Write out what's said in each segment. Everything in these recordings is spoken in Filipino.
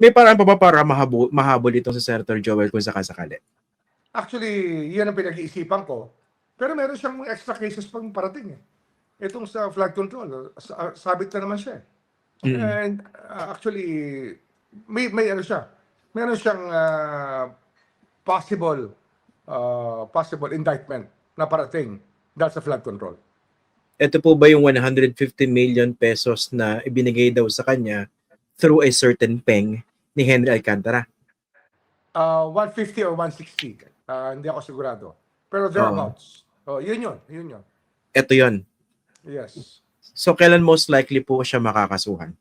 May paraan pa ba para mahabol, mahabol itong si Senator Joel kung sakasakali? Actually, yan ang pinag-iisipan ko. Pero meron siyang extra cases pang parating eh. Itong sa flood control, sa- sabit na naman siya eh. Mm. And uh, actually, may, may ano siya, meron siyang uh, possible uh, possible indictment na parating dahil sa flood control. Ito po ba yung 150 million pesos na ibinigay daw sa kanya through a certain peng ni Henry Alcantara? Uh, 150 or 160, uh, hindi ako sigurado. Pero thereabouts. Oh, yun yun, yun yun. Ito yon. Yes. So kailan most likely po siya makakasuhan?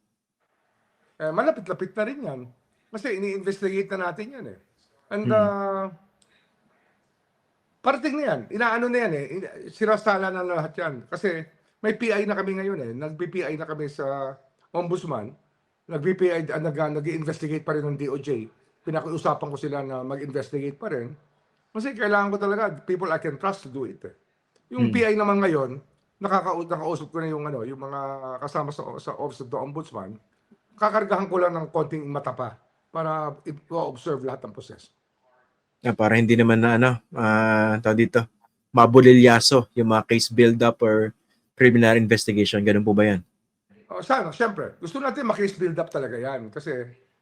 Eh, malapit-lapit na rin yan. Kasi ini-investigate na natin yan eh. And Hmm. uh, parating na yan. Inaano na yan eh. Sirasala na lahat yan. Kasi may PI na kami ngayon eh. Nag-PI na kami sa ombudsman. Nag-PI, uh, nag, nag-investigate pa rin ng DOJ. Pinakiusapan ko sila na mag-investigate pa rin. Kasi kailangan ko talaga people I can trust to do it. Eh. Yung Hmm. PI naman ngayon, nakaka nakausap ko na yung ano, yung mga kasama sa sa Office of the Ombudsman. Kakargahan ko lang ng konting mata pa para i-observe lahat ng proseso. Na para hindi naman na ano, ah tawag dito, mabulilyaso yung mga case build-up or preliminary investigation. Ganun po ba yan? Oh, sana, siyempre. Gusto natin makis build up talaga yan. Kasi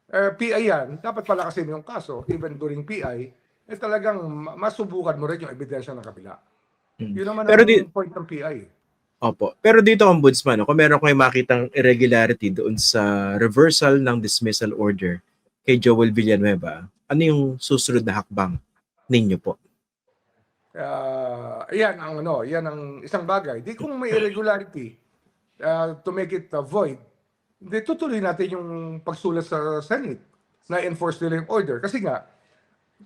eh, PI yan, dapat pala kasi yung kaso, even during PI, eh talagang ma- masubukan mo rin yung ebidensya ng kabila. Hmm. Yun naman Pero ang di- point ng PI. Opo. Pero dito, Ombudsman, kung meron kayo makitang irregularity doon sa reversal ng dismissal order kay Joel Villanueva, ano yung susunod na hakbang ninyo po? Ah, yan ang ano, yan ang isang bagay. Di kung may irregularity ah, to make it uh, void, di tutuloy natin yung pagsulat sa Senate na enforce nila yung order. Kasi nga,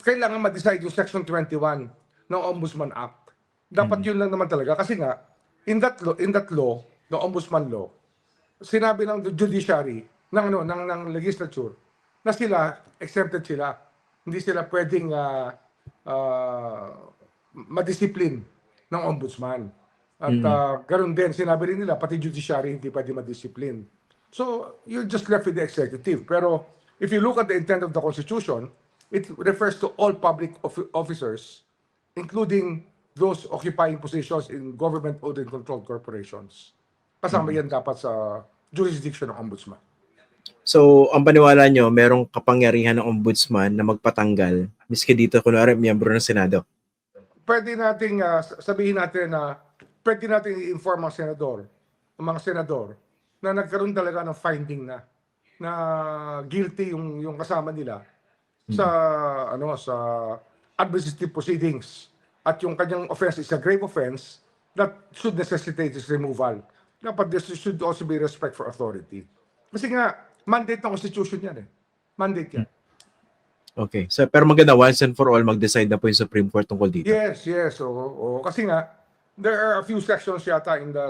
kailangan ma-decide yung Section 21 ng Ombudsman Act. Dapat yun lang naman talaga. Kasi nga, in that law, in that law, the Ombudsman law, sinabi ng judiciary, ng, ano, ng, ng legislature, na sila, exempted sila. Hindi sila pwedeng ah, ah, madisiplin ng ombudsman. At Mm. ah, ganun din, sinabi rin nila, pati judiciary hindi pwede madisiplin. So, you're just left with the executive. Pero, if you look at the intent of the Constitution, it refers to all public of- officers, including those occupying positions in government-owned and controlled corporations. Kasama yan dapat sa jurisdiction ng ombudsman. So, ang paniwala nyo, merong kapangyarihan ng ombudsman na magpatanggal, miski dito, kunwari, miyembro ng Senado. pwede nating ah, sabihin natin na pwede nating i-inform ang senador, ang mga senador na nagkaroon talaga ng finding na na guilty yung yung kasama nila sa ano sa administrative proceedings at yung kanyang offense is a grave offense that should necessitate his removal. Dapat there should also be respect for authority. Kasi nga, mandate ng Constitution yan eh. Mandate yan. Okay. So, pero maganda, once and for all, mag-decide na po yung Supreme Court tungkol dito. Yes, yes. Oo, oo. Kasi nga, there are a few sections yata in the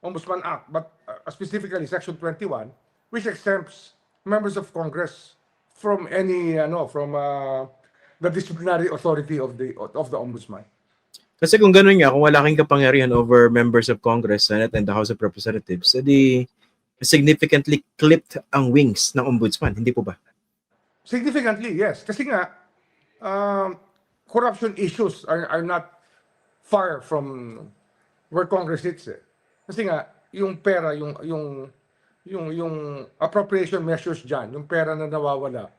Ombudsman Act, but uh, specifically Section 21, which exempts members of Congress from any, ano, from uh, the disciplinary authority of the of the Ombudsman. Kasi kung ganun nga, kung wala kang kapangyarihan over members of Congress, Senate, and the House of Representatives, edi significantly clipped ang wings ng ombudsman, hindi po ba? Significantly, yes. Kasi nga, um, corruption issues are, are not far from where Congress sits. Eh. Kasi nga, yung pera, yung, yung, yung, yung appropriation measures dyan, yung pera na nawawala,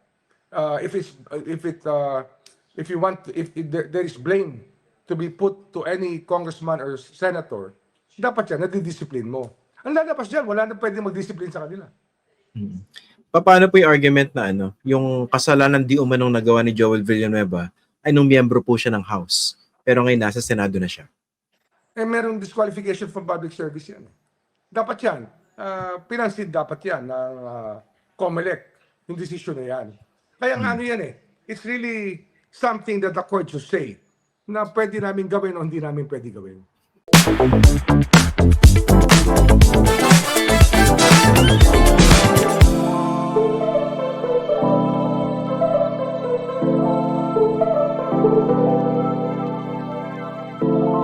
uh, if it's, if it, uh, if you want, if, if there, there is blame to be put to any congressman or senator, dapat yan, nadidisiplin mo. Ang lalabas dyan, wala na pwede mag-discipline sa kanila. Mm. Pa- Paano po yung argument na ano, yung kasalanan di umanong nagawa ni Joel Villanueva ay nung miyembro po siya ng House, pero ngayon nasa Senado na siya. eh merong disqualification from public service yan. Dapat yan. Uh, pinansin dapat yan ng uh, COMELEC, yung decision na yan. Kaya nga ano yan eh, it's really something that the court should say na pwede namin gawin o hindi namin pwede gawin.